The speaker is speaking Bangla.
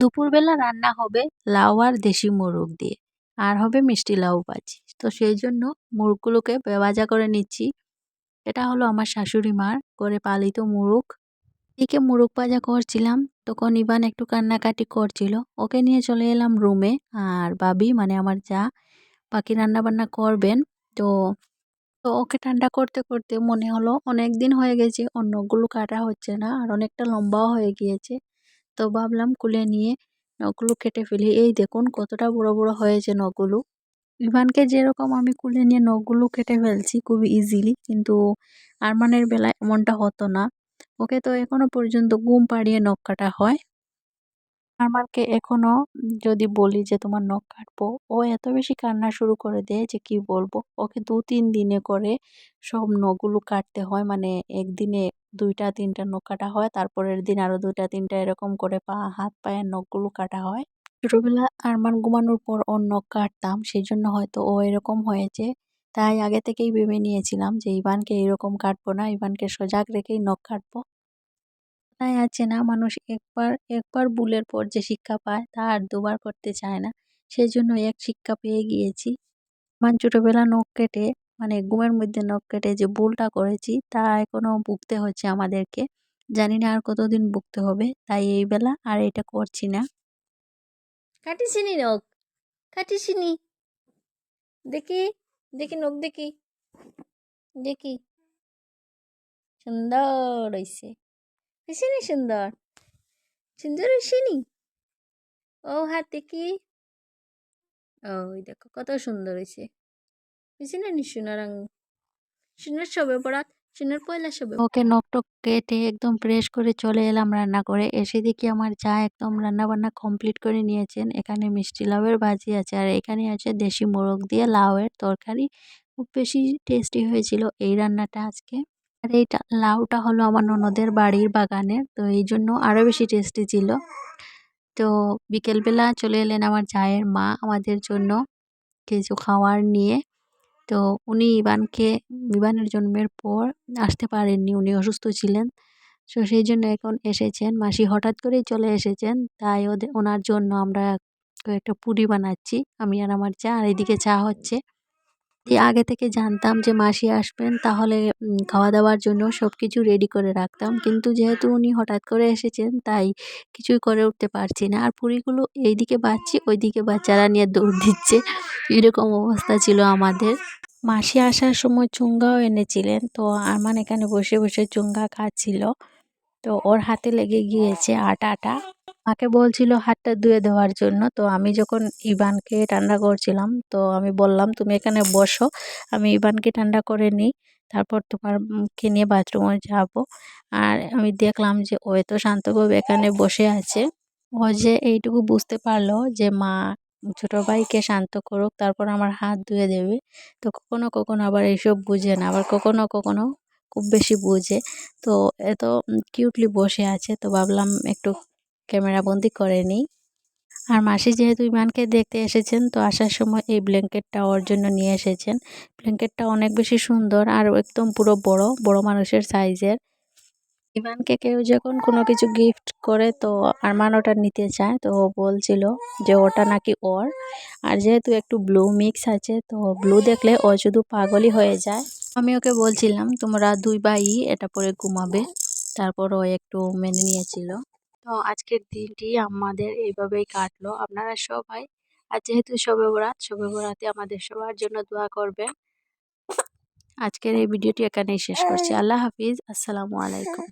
দুপুরবেলা রান্না হবে লাউ আর দেশি মোরগ দিয়ে, আর হবে মিষ্টি লাউ ভাজি। তো সেই জন্য মুরগগুলোকে ভাজা করে নিচ্ছি। এটা হলো আমার শাশুড়ি মার করে পালিত মুরগ। এদিকে মুরগ ভাজা করছিলাম, তখন ইবান একটু কান্নাকাটি করছিল। ওকে নিয়ে চলে এলাম রুমে আর বাবি মানে আমার যা বাকি রান্নাবান্না করবেন, তো তো ওকে ঠান্ডা করতে করতে মনে হলো অনেক দিন হয়ে গেছে, অন্যগুলো কাটা হচ্ছে না, আর অনেকটা লম্বাও হয়ে গিয়েছে। তো ভাবলাম কুলে নিয়ে নখগুলো কেটে ফেলি। এই দেখুন কতটা বড় বড় হয়েছে নখগুলো। ইভানকে যেরকম আমি কুলে নিয়ে নখগুলো কেটে ফেলছি খুবই ইজিলি কিন্তু আরমানের বেলায় এমনটা হতো না। ওকে তো এখনও পর্যন্ত গুম পাড়িয়ে নখ কাটা হয়। আরমানকে এখনও যদি বলি যে তোমার নখ কাটবো, ও এত বেশি কান্না শুরু করে দেয় যে কি বলব? ওকে দু তিন দিনে করে সব নখগুলো কাটতে হয়। মানে একদিনে দুইটা তিনটা নখ কাটা হয়, তারপরের দিন আরও দুইটা তিনটা এরকম করে পা, হাত, পায়ের নখগুলো কাটা হয়। ছোটবেলা আরমান ঘুমানোর পর ওর নখ কাটতাম সেই জন্য হয়তো ও এরকম হয়েছে। তাই আগে থেকেই ভেবে নিয়েছিলাম যে ইভানকে এরকম কাটবো না, ইভানকে সজাগ রেখেই নখ কাটবো। তাই আছে না, মানুষ একবার একবার ভুলের পর যে শিক্ষা পায় তা আর দুবার করতে চায় না। সেই জন্য এক শিক্ষা পেয়ে গিয়েছি। মান ছোটোবেলা নখ কেটে মানে ঘুমের মধ্যে নখ কেটে যে ভুলটা করেছি তা এখনও ভুগতে হচ্ছে আমাদেরকে। জানি না আর কতদিন ভুগতে হবে, তাই এই বেলা আর এটা করছি না। কাটিসিনি নখ? কাটিসিনি? দেখি দেখি নখ দেখি। দেখি। সুন্দর হয়েছে নি সুন্দর। সুন্দর হয়েছে নি ও হাত দেখি ওই দেখো, কত সুন্দর হয়েছে। হয়েছে নি সোনার সোনার সবে পড়াত সোনার পয়লা সবে ওকে নখ টক কেটে একদম ফ্রেশ করে চলে এলাম রান্না করে এসে দেখি আমার চা একদম রান্না বান্না কমপ্লিট করে নিয়েছেন। এখানে মিষ্টি লাউয়ের ভাজি আছে আর এখানে আছে দেশি মোরগ দিয়ে লাউয়ের তরকারি। খুব বেশি টেস্টি হয়েছিল এই রান্নাটা আজকে। আর এইটা লাউটা হলো আমার ননদের বাড়ির বাগানের তো এই জন্য আরও বেশি টেস্টি ছিল। তো বিকেলবেলা চলে এলেন আমার চায়ের মা আমাদের জন্য কিছু খাওয়ার নিয়ে। তো উনি ইবানকে ইবানের জন্মের পর আসতে পারেননি, উনি অসুস্থ ছিলেন। তো সেই জন্য এখন এসেছেন। মাসি হঠাৎ করেই চলে এসেছেন, তাই ওদের ওনার জন্য আমরা কয়েকটা পুরি বানাচ্ছি। আমি আর আমার চা আর এদিকে চা হচ্ছে। আগে থেকে জানতাম যে মাসি আসবেন, তাহলে খাওয়া দাওয়ার জন্য সব কিছু রেডি করে রাখতাম। কিন্তু যেহেতু উনি হঠাৎ করে এসেছেন, তাই কিছুই করে উঠতে পারছি না। আর পুরিগুলো এইদিকে বাচ্ছি, ওইদিকে বাচ্চারা নিয়ে দৌড় দিচ্ছে। এরকম অবস্থা ছিল আমাদের। মাসি আসার সময় চুঙ্গাও এনেছিলেন, তো আরমান এখানে বসে বসে চুঙ্গা খাচ্ছিল। তো ওর হাতে লেগে গিয়েছে আটাটা। মাকে বলছিল হাতটা ধুয়ে দেওয়ার জন্য। তো আমি যখন ইবানকে ঠান্ডা করছিলাম, তো আমি বললাম, তুমি এখানে বসো, আমি ইবানকে ঠান্ডা করে নিই, তারপর তোমারকে নিয়ে বাথরুমে যাব। আর আমি দেখলাম যে ও এত শান্তভাবে এখানে বসে আছে। ও যে এইটুকু বুঝতে পারল যে, মা, ছোটো ভাইকে শান্ত করুক, তারপর আমার হাত ধুয়ে দেবে। তো কখনো কখনো আবার এইসব বুঝে না, আবার কখনো কখনো খুব বেশি বুঝে। তো এত কিউটলি বসে আছে, তো ভাবলাম একটু ক্যামেরা বন্দি করে নিই। আর মাসি যেহেতু ইমানকে দেখতে এসেছেন, তো আসার সময় এই ব্ল্যাঙ্কেটটা ওর জন্য নিয়ে এসেছেন। ব্ল্যাঙ্কেটটা অনেক বেশি সুন্দর আর একদম পুরো বড় বড় মানুষের সাইজের ইমানকে কেউ যখন কোনো কিছু গিফট করে, তো আরমান ওটা নিতে চায়। তো বলছিল যে ওটা নাকি ওর। আর যেহেতু একটু ব্লু মিক্স আছে, তো ব্লু দেখলে ও শুধু পাগলই হয়ে যায়। আমি ওকে বলছিলাম, তোমরা দুই ভাই এটা পরে ঘুমাবে। তারপর ও একটু মেনে নিয়েছিল। তো আজকের দিনটি আমাদের এইভাবেই কাটলো। আপনারা সবাই, আর যেহেতু শবে বরাত, শবে বরাতে আমাদের সবার জন্য দোয়া করবেন। আজকের এই ভিডিওটি এখানেই শেষ করছি। আল্লাহ হাফিজ। আসসালামু আলাইকুম।